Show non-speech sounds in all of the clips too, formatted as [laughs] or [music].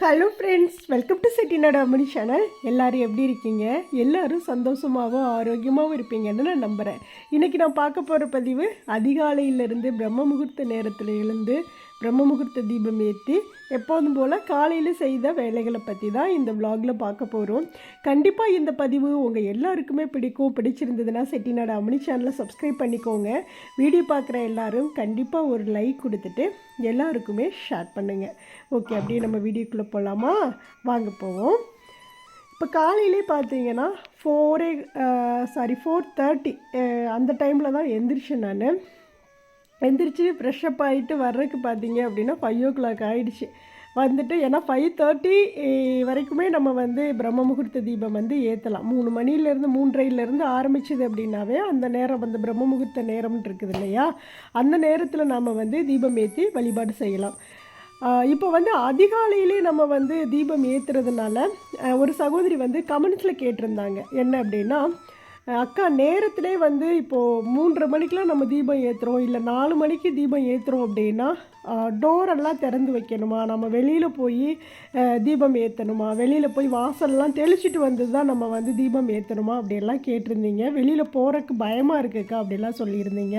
Hello friends welcome to Chettinad Ammani channel எல்லாரும் எப்படி இருக்கீங்க? எல்லோரும் சந்தோஷமாகவும் ஆரோக்கியமாகவும் இருப்பீங்கன்னு நான் நம்புகிறேன் இன்றைக்கி நான் பார்க்க போகிற பதிவு அதிகாலையிலிருந்து பிரம்ம முகூர்த்த நேரத்தில் எழுந்து பிரம்ம முகூர்த்த தீபம் ஏற்றி எப்போதும் போல் காலையில் செய்த வேலைகளை பற்றி தான் இந்த விலாகில் பார்க்க போகிறோம் கண்டிப்பாக இந்த பதிவு உங்கள் எல்லாருக்குமே பிடிக்கும். பிடிச்சிருந்ததுன்னா செட்டிநாடு அம்மணி சேனலை சப்ஸ்கிரைப் பண்ணிக்கோங்க. வீடியோ பார்க்குற எல்லாரும் கண்டிப்பாக ஒரு லைக் கொடுத்துட்டு எல்லாருக்குமே ஷேர் பண்ணுங்கள் ஓகே அப்படியே நம்ம வீடியோக்குள்ளே போகலாமா வாங்க போவோம். இப்போ காலையிலே பார்த்தீங்கன்னா ஃபோரே சாரி ஃபோர் தேர்ட்டி அந்த டைமில் தான் எந்திரிச்சேன் நான். எந்திரிச்சு ஃப்ரெஷ்அப் ஆகிட்டு வர்றதுக்கு பார்த்தீங்க அப்படின்னா ஃபைவ் ஓ கிளாக் ஆகிடுச்சு வந்துட்டு ஏன்னா ஃபைவ் தேர்ட்டி வரைக்குமே நம்ம வந்து பிரம்ம முகூர்த்த தீபம் வந்து ஏற்றலாம் மூணு மணிலேருந்து மூன்றரைலேருந்து ஆரம்பிச்சது அப்படின்னாவே அந்த நேரம் வந்து பிரம்ம முகூர்த்த நேரம்னு இருக்குது இல்லையா? அந்த நேரத்தில் நாம் வந்து தீபம் ஏற்றி வழிபாடு செய்யலாம். இப்போ வந்து அதிகாலையிலே நம்ம வந்து தீபம் ஏற்றுறதுனால ஒரு சகோதரி வந்து கமெண்ட்ஸில் கேட்டிருந்தாங்க. என்ன அப்படின்னா அக்கா நேரத்திலே வந்து இப்போது மூன்றரை மணிக்கெலாம் நம்ம தீபம் ஏற்றுறோம் இல்லை நாலு மணிக்கு தீபம் ஏற்றுறோம் அப்படின்னா டோரெல்லாம் திறந்து வைக்கணுமா? நம்ம வெளியில் போய் தீபம் ஏற்றணுமா வெளியில் போய் வாசல்லாம் தெளிச்சிட்டு வந்து தான் நம்ம வந்து தீபம் ஏற்றணுமா அப்படியெல்லாம் கேட்டிருந்தீங்க. வெளியில் போகிறக்கு பயமாக இருக்குக்கா அப்படிலாம் சொல்லியிருந்தீங்க.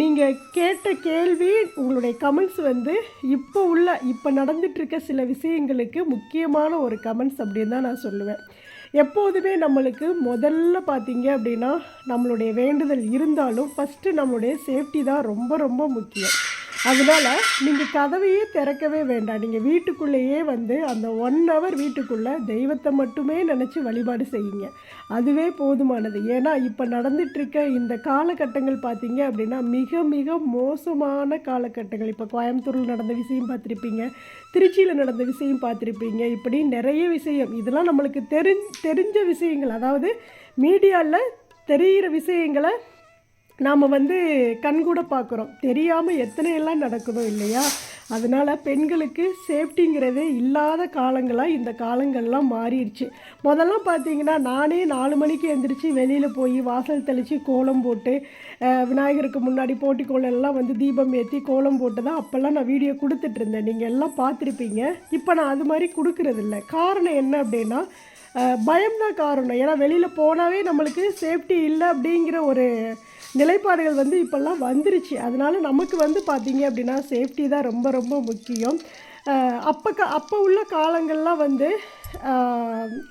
நீங்கள் கேட்ட கேள்வி உங்களுடைய கமெண்ட்ஸ் வந்து இப்போ உள்ள இப்போ நடந்துகிட்ருக்க சில விஷயங்களுக்கு முக்கியமான ஒரு கமெண்ட்ஸ் அப்படின்னு தான் நான் சொல்லுவேன். எப்போதுமே நம்மளுக்கு முதல்ல பார்த்தீங்க அப்படின்னா நம்மளுடைய வேண்டுதல் இருந்தாலும் ஃபஸ்ட்டு நம்மளுடைய சேஃப்டி தான் ரொம்ப ரொம்ப முக்கியம். அதனால் நீங்கள் கதவையே திறக்கவே வேண்டாம். நீங்கள் வீட்டுக்குள்ளேயே வந்து அந்த ஒன் ஹவர் வீட்டுக்குள்ளே தெய்வத்தை மட்டுமே நினச்சி வழிபாடு செய்யுங்க. அதுவே போதுமானது. ஏன்னா இப்போ நடந்துட்டுருக்க இந்த காலகட்டங்கள் பார்த்தீங்க அப்படின்னா மிக மிக மோசமான காலகட்டங்கள். இப்போ கோயம்புத்தூரில் நடந்த விஷயம் பார்த்துருப்பீங்க திருச்சியில் நடந்த விஷயம் பார்த்துருப்பீங்க இப்படி நிறைய விஷயம். இதெல்லாம் நம்மளுக்கு தெரிஞ் தெரிஞ்ச விஷயங்கள். அதாவது மீடியாவில் தெரிகிற விஷயங்களை நாம் வந்து கண்கூட பார்க்குறோம். தெரியாமல் எத்தனை எல்லாம் நடக்குதோ இல்லையா? அதனால் பெண்களுக்கு சேஃப்டிங்கிறதே இல்லாத காலங்களாக இந்த காலங்கள்லாம் மாறிடுச்சு. முதல்லாம் பார்த்தீங்கன்னா நானே நாலு மணிக்கு எந்திரிச்சு வெளியில் போய் வாசல் தெளித்து கோலம் போட்டு விநாயகருக்கு முன்னாடி போட்டி எல்லாம் வந்து தீபம் ஏற்றி கோலம் போட்டு தான் அப்போல்லாம் நான் வீடியோ கொடுத்துட்டு இருந்தேன். நீங்கள் எல்லாம் பார்த்துருப்பீங்க. இப்போ நான் அது மாதிரி கொடுக்குறதில்ல காரணம் என்ன அப்படின்னா பயம் பயம்தான் காரணம். ஏன்னா வெளியில் போனாவே நம்மளுக்கு சேஃப்டி இல்லை அப்படிங்கிற ஒரு நிலைப்பாடுகள் வந்து இப்போல்லாம் வந்துருச்சு. அதனால் நமக்கு வந்து பார்த்திங்க அப்படின்னா சேஃப்டி தான் ரொம்ப ரொம்ப முக்கியம். அப்போ க அப்போ உள்ள காலங்கள்லாம் வந்து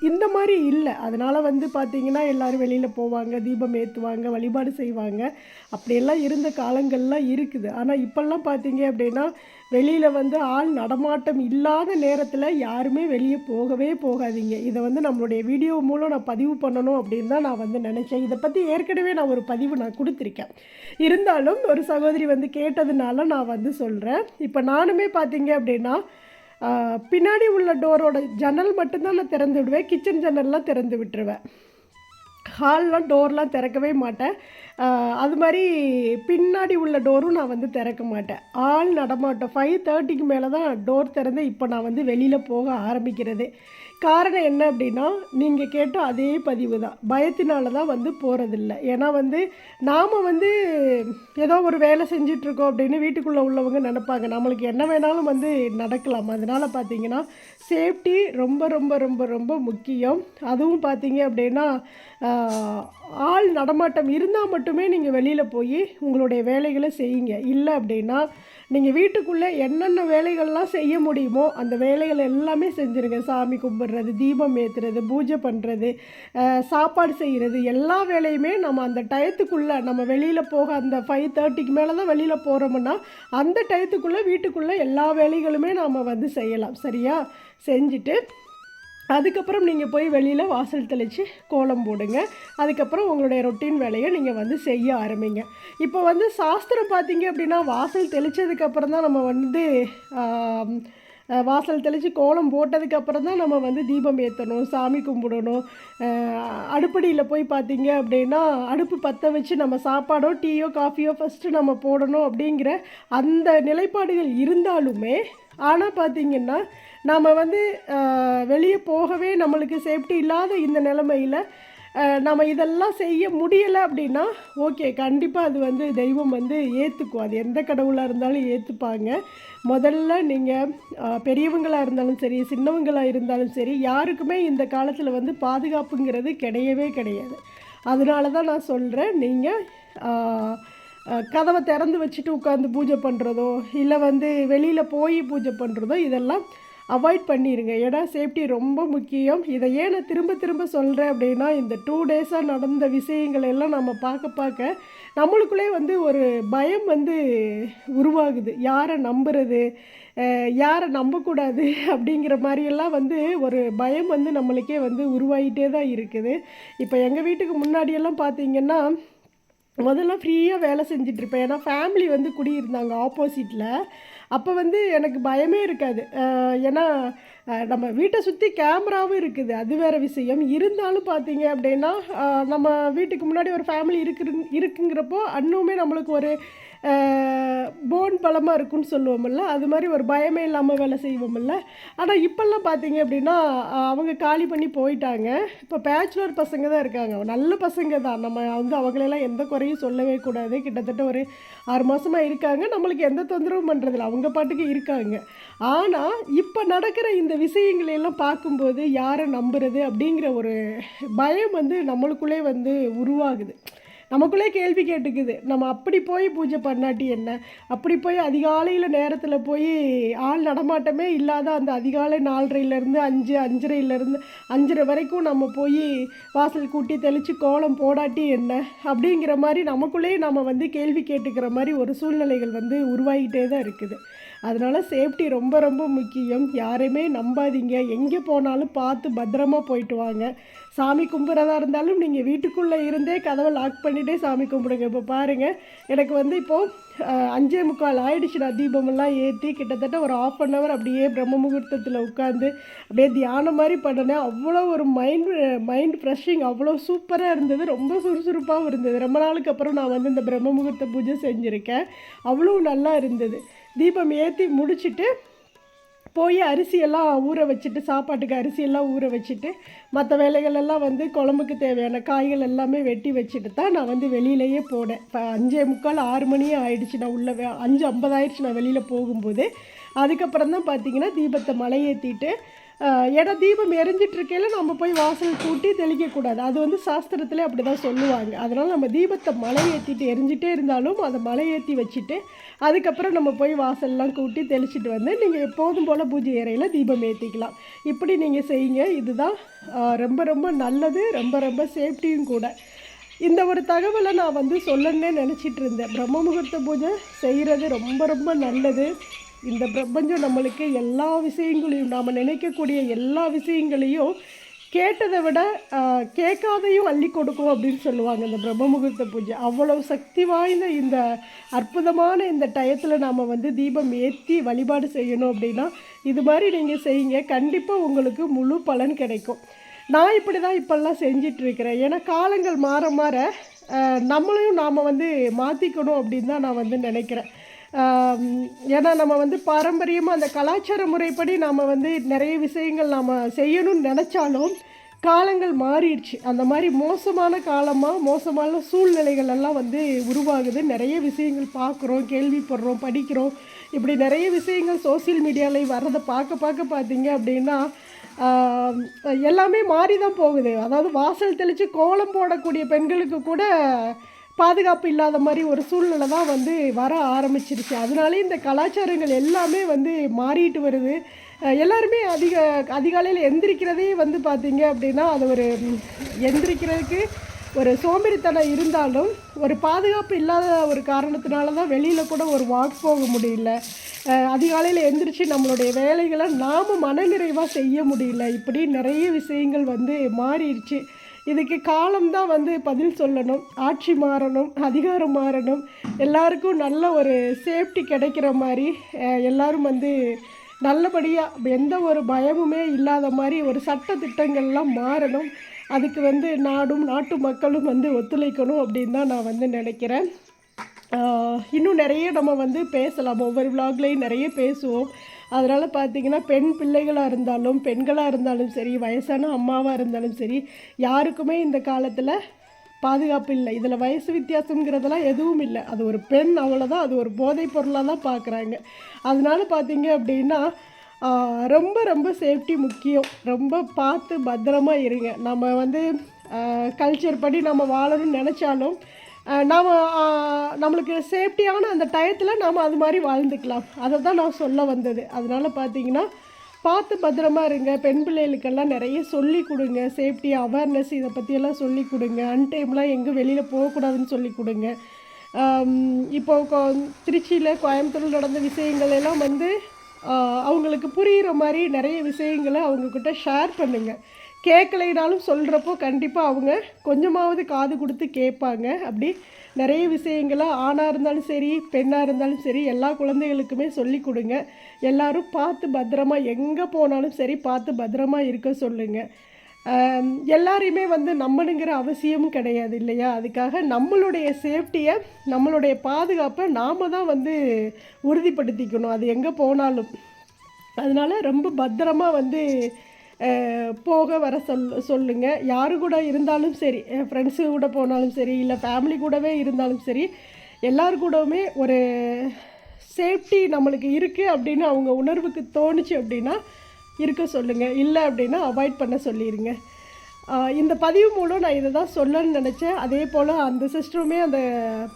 இந்த மாதிரி இல்லை. அதனால் வந்து பார்த்திங்கன்னா எல்லோரும் வெளியில் போவாங்க தீபம் ஏற்றுவாங்க வழிபாடு செய்வாங்க. அப்படியெல்லாம் இருந்த காலங்கள்லாம் இருக்குது. ஆனால் இப்போல்லாம் பார்த்தீங்க அப்படின்னா வெளியில் வந்து ஆள் நடமாட்டம் இல்லாத நேரத்தில் யாருமே வெளியே போகவே போகாதீங்க. இதை வந்து நம்மளுடைய வீடியோ மூலம் நான் பதிவு பண்ணணும் அப்படின்னு தான் நான் வந்து நினச்சேன். இதை பற்றி ஏற்கனவே நான் ஒரு பதிவு நான் கொடுத்துருக்கேன். இருந்தாலும் ஒரு சகோதரி வந்து கேட்டதுனால நான் வந்து சொல்கிறேன் இப்போ நானுமே பார்த்தீங்க அப்படின்னா பின்னாடி உள்ள டோரோட ஜன்னல் மட்டும்தான் நான் திறந்து விடுவேன். கிச்சன் ஜன்னல்லாம் திறந்து விட்டுருவேன். ஹால்லாம் டோர்லாம் திறக்கவே மாட்டேன். அது மாதிரி பின்னாடி உள்ள டோரும் நான் வந்து திறக்க மாட்டேன். ஆள் நடமாட்டோம். ஃபைவ் தேர்ட்டிக்கு மேலே தான் டோர் திறந்து இப்போ நான் வந்து வெளியில் போக ஆரம்பிக்கிறது. காரணம் என்ன அப்படின்னா நீங்கள் கேட்ட அதே பதிவு தான். பயத்தினால தான் வந்து போகிறதில்ல ஏன்னா வந்து நாம் வந்து ஏதோ ஒரு வேலை செஞ்சிட்ருக்கோம் அப்படின்னு வீட்டுக்குள்ளே உள்ளவங்க நினைப்பாங்க. நம்மளுக்கு என்ன வேணாலும் வந்து நடக்கலாம். அதனால் பார்த்தீங்கன்னா சேஃப்டி ரொம்ப ரொம்ப ரொம்ப ரொம்ப முக்கியம். அதுவும் பார்த்திங்க அப்படின்னா ஆள் நடமாட்டம் இருந்தால் மட்டுமே நீங்கள் வெளியில் போய் உங்களுடைய வேலைகளை செய்யுங்க. இல்லை அப்படின்னா நீங்கள் வீட்டுக்குள்ளே என்னென்ன வேலைகள்லாம் செய்ய முடியுமோ அந்த வேலைகள் எல்லாமே செஞ்சுருங்க. சாமி கும்பிட்றது தீபம் ஏற்றுறது பூஜை பண்ணுறது சாப்பாடு செய்கிறது எல்லா வேலையுமே நம்ம அந்த டயத்துக்குள்ளே நம்ம வெளியில் போக அந்த ஃபைவ் தேர்ட்டிக்கு மேலே தான் வெளியில் போகிறோம்னா அந்த டயத்துக்குள்ளே வீட்டுக்குள்ளே எல்லா வேலைகளுமே நாம் வந்து செய்யலாம். சரியா? செஞ்சுட்டு அதுக்கப்புறம் நீங்கள் போய் வெளியில் வாசல் தெளித்து கோலம் போடுங்க. அதுக்கப்புறம் உங்களுடைய ரொட்டீன் வேலையை நீங்கள் வந்து செய்ய ஆரம்பிங்க. இப்போ வந்து சாஸ்திரம் பார்த்தீங்க அப்படின்னா வாசல் தெளித்ததுக்கப்புறம் தான் நம்ம வந்து வாசல் தெளித்து கோலம் போட்டதுக்கப்புறம் தான் நம்ம வந்து தீபம் ஏற்றணும் சாமி கும்பிடணும். அடுப்படியில் போய் பார்த்தீங்க அப்படின்னா அடுப்பு பற்ற வச்சு நம்ம சாப்பாடோ டீயோ காஃபியோ ஃபஸ்ட்டு நம்ம போடணும் அப்படிங்கிற அந்த நிலைப்பாடுகள் இருந்தாலுமே ஆனால் பார்த்தீங்கன்னா நாம் வந்து வெளியே போகவே நம்மளுக்கு சேஃப்டி இல்லாத இந்த நிலமையில் நம்ம இதெல்லாம் செய்ய முடியலை அப்படின்னா ஓகே கண்டிப்பாக அது வந்து தெய்வம் வந்து ஏற்றுக்கும் அது எந்த கடவுளாக இருந்தாலும் ஏற்றுப்பாங்க முதல்ல நீங்கள் பெரியவங்களாக இருந்தாலும் சரி சின்னவங்களாக இருந்தாலும் சரி யாருக்குமே இந்த காலத்தில் வந்து பாதுகாப்புங்கிறது கிடையவே கிடையாது. அதனால தான் நான் சொல்கிறேன் நீங்கள் கதவை திறந்து வச்சுட்டு உட்காந்து பூஜை பண்ணுறதோ இல்லை வந்து வெளியில் போய் பூஜை பண்ணுறதோ இதெல்லாம் அவாய்ட் பண்ணிடுங்க ஏன்னா சேஃப்டி ரொம்ப முக்கியம். இதை ஏன் நான் திரும்ப திரும்ப சொல்கிறேன் அப்படின்னா இந்த டூ டேஸாக நடந்த விஷயங்கள் எல்லாம் நம்ம பார்க்க பார்க்க நம்மளுக்குள்ளே வந்து ஒரு பயம் வந்து உருவாகுது. யாரை நம்புறது? யாரை நம்பக்கூடாது? [laughs] அப்படிங்கிற மாதிரியெல்லாம் வந்து ஒரு பயம் வந்து நம்மளுக்கே வந்து உருவாகிட்டே தான் இருக்குது. இப்போ எங்கள் வீட்டுக்கு முன்னாடியெல்லாம் பார்த்தீங்கன்னா முதல்ல ஃப்ரீயாக வேலை செஞ்சிட்ருப்பேன் ஏன்னா ஃபேமிலி வந்து குடியிருந்தாங்க ஆப்போசிட்டில் அப்போ வந்து எனக்கு பயமே இருக்காது. ஏன்னா நம்ம வீட்டை சுற்றி கேமராவும் இருக்குது. அது வேறு விஷயம். இருந்தாலும் பார்த்தீங்க அப்படின்னா நம்ம வீட்டுக்கு முன்னாடி ஒரு ஃபேமிலி இருக்கு இருக்குங்கிறப்போ அன்னுமே நம்மளுக்கு ஒரு போன் பலமாக இருக்குன்னு சொல்லுவோம்ல. அது மாதிரி ஒரு பயமே இல்லாமல் வேலை செய்வோம்ல. ஆனால் இப்போல்லாம் பார்த்தீங்க அப்படின்னா அவங்க காலி பண்ணி போயிட்டாங்க. இப்போ பேச்சுலர் பசங்க தான் இருக்காங்க. நல்ல பசங்க தான். நம்ம வந்து அவங்களெல்லாம் எந்த குறையும் சொல்லவே கூடாது. கிட்டத்தட்ட ஒரு ஆறு மாதமாக இருக்காங்க. நம்மளுக்கு எந்த தொந்தரவும் பண்ணுறதில்ல அவங்க பாட்டுக்கு இருக்காங்க. ஆனால் இப்போ நடக்கிற இந்த விஷயங்களை எல்லாம் பார்க்கும்போது யாரை நம்புறது அப்படிங்கிற ஒரு பயம் வந்து நம்மளுக்குள்ளே வந்து உருவாகுது. நமக்குள்ளே கேள்வி கேட்டுக்குது. நம்ம அப்படி போய் பூஜை பண்ணாட்டி என்ன? அப்படி போய் அதிகாலையில் நேரத்தில் போய் ஆள் நடமாட்டமே இல்லாத அந்த அதிகாலை நாலரையிலேருந்து அஞ்சு அஞ்சரையிலேருந்து அஞ்சரை வரைக்கும் நம்ம போய் வாசல் கூட்டி தெளித்து கோலம் போடாட்டி என்ன? அப்படிங்கிற மாதிரி நமக்குள்ளேயே நம்ம வந்து கேள்வி கேட்டுக்கிற மாதிரி ஒரு சூழ்நிலைகள் வந்து உருவாகிட்டே தான் இருக்குது. அதனால் சேஃப்டி ரொம்ப ரொம்ப முக்கியம். யாரையுமே நம்பாதீங்க. எங்கே போனாலும் பார்த்து பத்திரமா போயிட்டு வாங்க. சாமி கும்பிட்றதா இருந்தாலும் நீங்கள் வீட்டுக்குள்ளே இருந்தே கதவை லாக் பண்ணிகிட்டே சாமி கும்பிடுங்க. இப்போ பாருங்கள் எனக்கு வந்து இப்போது அஞ்சே முக்கால் ஆயிடுச்சு நான் தீபமெல்லாம் ஏற்றி கிட்டத்தட்ட ஒரு ஆஃப் அன் ஹவர் அப்படியே பிரம்ம முகூர்த்தத்தில் உட்காந்து அப்படியே தியானம் மாதிரி பண்ணினேன் அவ்வளோ ஒரு மைண்ட் மைண்ட் ஃப்ரெஷ்ஷிங் அவ்வளோ சூப்பராக இருந்தது. ரொம்ப சுறுசுறுப்பாகவும் இருந்தது. ரொம்ப நாளுக்கு அப்புறம் நான் வந்து இந்த பிரம்ம முகூர்த்த பூஜை செஞ்சுருக்கேன். அவ்வளோ நல்லா இருந்தது. தீபம் ஏற்றி முடிச்சுட்டு போய் அரிசியெல்லாம் ஊற வச்சுட்டு சாப்பாட்டுக்கு அரிசியெல்லாம் ஊற வச்சுட்டு மற்ற வேலைகள் எல்லாம் வந்து குழம்புக்கு தேவையான காய்கள் எல்லாமே வெட்டி வச்சுட்டு தான் நான் வந்து வெளியிலேயே போனேன். இப்போ அஞ்சே முக்கால் ஆறு மணியே ஆயிடுச்சு. நான் உள்ளே அஞ்சு ஐம்பதாயிடுச்சு நான் வெளியில் போகும்போது. அதுக்கப்புறம் தான் பார்த்தீங்கன்னா தீபத்தை மலையேற்றிட்டு ஏன்னா தீபம் எரிஞ்சிட்டு இருக்கையில நம்ம போய் வாசல் கூட்டி தெளிக்கக்கூடாது. அது வந்து சாஸ்திரத்தில் அப்படி தான் சொல்லுவாங்க. அதனால் நம்ம தீபத்தை மலை ஏற்றிட்டு எரிஞ்சிட்டே இருந்தாலும் அதை மலை ஏற்றி வச்சுட்டு அதுக்கப்புறம் நம்ம போய் வாசல்லாம் கூட்டி தெளிச்சிட்டு வந்து நீங்கள் எப்போதும் போல் பூஜை அறையில் தீபம் ஏற்றிக்கலாம் இப்படி நீங்கள் செய்யுங்க. இதுதான் ரொம்ப ரொம்ப நல்லது. ரொம்ப ரொம்ப சேஃப்டியும் கூட. இந்த ஒரு தகவலை நான் வந்து சொல்லணுன்னே நினச்சிட்டு இருந்தேன். பிரம்ம முகூர்த்த பூஜை செய்கிறது ரொம்ப ரொம்ப நல்லது. இந்த பிரபஞ்சம் நம்மளுக்கு எல்லா விஷயங்களையும் நாம் நினைக்கக்கூடிய எல்லா விஷயங்களையும் கேட்டதை விட கேட்காதையும் அள்ளி கொடுக்கும் அப்படின்னு சொல்லுவாங்க இந்த பிரம்ம முகூர்த்த பூஜை. அவ்வளவு சக்தி வாய்ந்த இந்த அற்புதமான இந்த டயத்தில் நாம் வந்து தீபம் ஏற்றி வழிபாடு செய்யணும் அப்படின்னா இது மாதிரி நீங்கள் செய்யுங்க. கண்டிப்பாக உங்களுக்கு முழு பலன் கிடைக்கும். நான் இப்படி தான் இப்போல்லாம் செஞ்சிட்ருக்கிறேன். ஏன்னா காலங்கள் மாற மாற நம்மளையும் நாம் வந்து மாற்றிக்கணும் அப்படின்னு தான் நான் வந்து நினைக்கிறேன். ஏன்னா நம்ம வந்து பாரம்பரியமாக அந்த கலாச்சார முறைப்படி நாம் வந்து நிறைய விஷயங்கள் நாம் செய்யணும்னு நினச்சாலும் காலங்கள் மாறிடுச்சு. அந்த மாதிரி மோசமான காலமாக மோசமான சூழ்நிலைகள் எல்லாம் வந்து உருவாகுது. நிறைய விஷயங்கள் பார்க்குறோம் கேள்விப்படுறோம் படிக்கிறோம். இப்படி நிறைய விஷயங்கள் சோசியல் மீடியாவில் வர்றதை பார்க்க பார்க்க பார்த்தீங்க அப்படின்னா எல்லாமே மாறி தான் போகுது. அதாவது வாசல் தெளித்து கோலம் போடக்கூடிய பெண்களுக்கு கூட பாதுகாப்பு இல்லாத மாதிரி ஒரு சூழ்நிலை தான் வந்து வர ஆரம்பிச்சிருச்சு. அதனாலே இந்த கலாச்சாரங்கள் எல்லாமே வந்து மாறிட்டு வருது. எல்லாருமே அதிக அதிகாலையில் எந்திரிக்கிறதே வந்து பார்த்திங்க அப்படின்னா அது ஒரு எந்திரிக்கிறதுக்கு ஒரு சோம்பேறித்தனம் இருந்தாலும் ஒரு பாதுகாப்பு இல்லாத ஒரு காரணத்தினால தான் வெளியில் கூட ஒரு வாக் போக முடியல. அதிகாலையில் எந்திரிச்சு நம்மளுடைய வேலைகளை நாம் மனநிறைவாக செய்ய முடியல. இப்படி நிறைய விஷயங்கள் வந்து மாறிடுச்சு. இதுக்கு காலம்தான் வந்து பதில் சொல்லணும். ஆட்சி மாறணும் அதிகாரம் மாறணும். எல்லாருக்கும் நல்ல ஒரு சேஃப்டி கிடைக்கிற மாதிரி எல்லோரும் எல்லாரும் வந்து நல்லபடியாக எந்த ஒரு பயமுமே இல்லாத மாதிரி ஒரு சட்ட திட்டங்கள்லாம் மாறணும். அதுக்கு வந்து நாடும் நாட்டு மக்களும் வந்து ஒத்துழைக்கணும் அப்படின்னு தான் நான் வந்து நினைக்கிறேன். இன்னும் நிறைய நம்ம வந்து பேசலாம். ஒவ்வொரு விலாக்லேயும் நிறைய பேசுவோம். அதனால் பார்த்தீங்கன்னா பெண் பிள்ளைகளாக இருந்தாலும் பெண்களாக இருந்தாலும் சரி வயசான அம்மாவாக இருந்தாலும் சரி யாருக்குமே இந்த காலத்தில் பாதுகாப்பு இல்லை. இதில் வயசு வித்தியாசங்கிறதெல்லாம் எதுவும் இல்லை. அது ஒரு பெண் அவ்வளோதான் அது ஒரு போதைப் பொருளாக தான் பார்க்குறாங்க அதனால பார்த்தீங்க அப்படின்னா ரொம்ப ரொம்ப சேஃப்டி முக்கியம். ரொம்ப பார்த்து பத்திரமா இருங்க. நம்ம வந்து கல்ச்சர் படி நம்ம வாழணும்னு நினச்சாலும் நாம் நம்மளுக்கு சேஃப்டியான அந்த டயத்தில் நாம் அது மாதிரி வாழ்ந்துக்கலாம். அதை தான் நான் சொல்ல வந்தது. அதனால் பார்த்தீங்கன்னா பார்த்து பத்திரமா இருங்க. பெண் பிள்ளைகளுக்கெல்லாம் நிறைய சொல்லி கொடுங்க. சேஃப்டி அவேர்னஸ் இதை பற்றியெல்லாம் சொல்லி கொடுங்க. அன்டைம்லாம் எங்கே வெளியில் போகக்கூடாதுன்னு சொல்லி கொடுங்க. இப்போ திருச்சியில் கோயம்புத்தூரில் நடந்த விஷயங்கள் எல்லாம் வந்து அவங்களுக்கு புரிகிற மாதிரி நிறைய விஷயங்களை அவங்கக்கிட்ட ஷேர் பண்ணுங்கள் கேட்கலைனாலும் சொல்கிறப்போ கண்டிப்பாக அவங்க கொஞ்சமாவது காது கொடுத்து கேட்பாங்க. அப்படி நிறைய விஷயங்களை ஆணாக இருந்தாலும் சரி பெண்ணாக இருந்தாலும் சரி எல்லா குழந்தைகளுக்குமே சொல்லி கொடுங்க. எல்லோரும் பார்த்து பத்திரமா எங்கே போனாலும் சரி பார்த்து பத்திரமா இருக்க சொல்லுங்கள் எல்லாரையுமே வந்து நம்மளுங்கிற அவசியமும் கிடையாது இல்லையா? அதுக்காக நம்மளுடைய சேஃப்டியை நம்மளுடைய பாதுகாப்பை நாம் தான் வந்து உறுதிப்படுத்திக்கணும். அது எங்கே போனாலும். அதனால ரொம்ப பத்திரமா வந்து போக வர சொல் சொல்லுங்கள் யாரு கூட இருந்தாலும் சரி ஃப்ரெண்ட்ஸு கூட போனாலும் சரி இல்லை ஃபேமிலி கூடவே இருந்தாலும் சரி எல்லார் கூடவுமே ஒரு சேஃப்டி நம்மளுக்கு இருக்குது அப்படின்னு அவங்க உணர்வுக்கு தோணுச்சு அப்படின்னா இருக்க சொல்லுங்கள் இல்லை அப்படின்னா அவாய்ட் பண்ண சொல்லிடுங்க இந்த பதிவு மூலம் நான் இதை தான் சொல்லணும்னு நினச்சேன். அதே போல் அந்த சிஸ்டருமே அந்த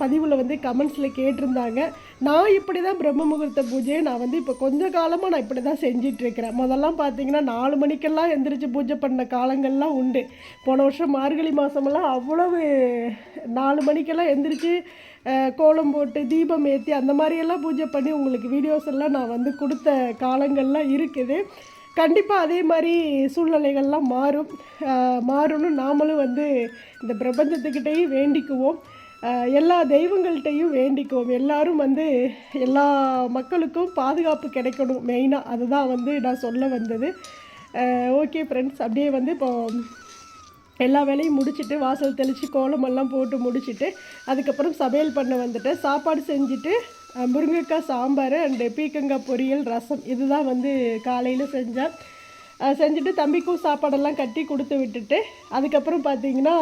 பதிவில் வந்து கமெண்ட்ஸில் கேட்டிருந்தாங்க. நான் இப்படி தான் பிரம்ம முகூர்த்த பூஜையை நான் வந்து இப்போ கொஞ்ச காலமாக நான் இப்படி தான் செஞ்சிட்ருக்கிறேன். முதல்லாம் பார்த்தீங்கன்னா நாலு மணிக்கெல்லாம் எந்திரிச்சு பூஜை பண்ண காலங்கள்லாம் உண்டு. போன வருஷம் மார்கழி மாதமெல்லாம் அவ்வளவு நாலு மணிக்கெல்லாம் எந்திரிச்சு கோலம் போட்டு தீபம் ஏற்றி அந்த மாதிரியெல்லாம் பூஜை பண்ணி உங்களுக்கு வீடியோஸ் எல்லாம் நான் வந்து கொடுத்த காலங்கள்லாம் இருக்குது. கண்டிப்பாக அதே மாதிரி சூழ்நிலைகள்லாம் மாறும். மாறும்னு நாமளும் வந்து இந்த பிரபஞ்சத்துக்கிட்டேயும் வேண்டிக்குவோம். எல்லா தெய்வங்கள்கிட்டையும் வேண்டிக்குவோம். எல்லாரும் வந்து எல்லா மக்களுக்கும் பாதுகாப்பு கிடைக்கணும் மெயினாக அதுதான் வந்து நான் சொல்ல வந்தது. ஓகே ஃப்ரெண்ட்ஸ் அப்படியே வந்து இப்போ எல்லா வேலையும் முடிச்சுட்டு வாசல் தெளித்து கோலமெல்லாம் போட்டு முடிச்சுட்டு அதுக்கப்புறம் சமையல் பண்ண வந்துட்டேன். சாப்பாடு செஞ்சுட்டு முருங்கைக்காய் சாம்பார் அண்டு பீக்கங்காய் பொரியல் ரசம் இதுதான் வந்து காலையில் செஞ்சேன். செஞ்சுட்டு தம்பிக்கும் சாப்பாடெல்லாம் கட்டி கொடுத்து விட்டுட்டு அதுக்கப்புறம் பார்த்தீங்கன்னா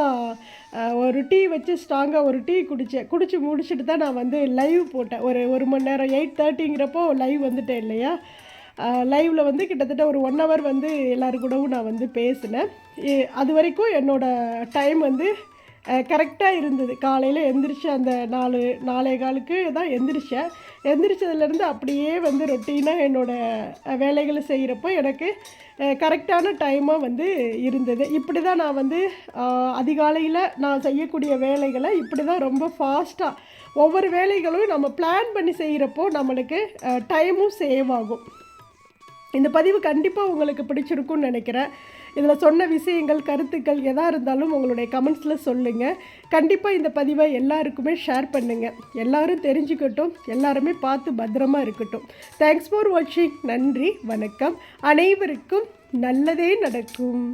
ஒரு டீ வச்சு ஸ்ட்ராங்காக ஒரு டீ குடித்தேன் குடித்து முடிச்சுட்டு தான் நான் வந்து லைவ் போட்டேன். ஒரு ஒரு மணி நேரம் எயிட் தேர்ட்டிங்கிறப்போ லைவ் வந்துட்டேன் இல்லையா? லைவில் வந்து கிட்டத்தட்ட ஒரு ஒன் ஹவர் வந்து எல்லாரு கூடவும் நான் வந்து பேசினேன். அது வரைக்கும் என்னோட டைம் வந்து கரெக்டாக இருந்தது. காலையில் எந்திரிச்சு அந்த நாலு நாலே காலுக்கு தான் எந்திரிச்சேன். எந்திரிச்சதுலேருந்து அப்படியே வந்து ரொட்டீனாக என்னோடய வேலைகளை செய்கிறப்போ எனக்கு கரெக்டான டைமாக வந்து இருந்தது. இப்படி தான் நான் வந்து அதிகாலையில் நான் செய்யக்கூடிய வேலைகளை இப்படி தான் ரொம்ப ஃபாஸ்ட்டாக ஒவ்வொரு வேலைகளும் நம்ம பிளான் பண்ணி செய்கிறப்போ நம்மளுக்கு டைமும் சேவ் ஆகும். இந்த பதிவு கண்டிப்பாக உங்களுக்கு பிடிச்சிருக்கும்னு நினைக்கிறேன். இதில் சொன்ன விஷயங்கள் கருத்துக்கள் எதாக இருந்தாலும் உங்களுடைய கமெண்ட்ஸில் சொல்லுங்கள் கண்டிப்பாக இந்த பதிவை எல்லாருக்குமே ஷேர் பண்ணுங்கள் எல்லாரும் தெரிஞ்சுக்கட்டும். எல்லாருமே பார்த்து பத்திரமா இருக்கட்டும். தேங்க்ஸ் ஃபார் வாட்சிங் நன்றி வணக்கம். அனைவருக்கும் நல்லதே நடக்கும்.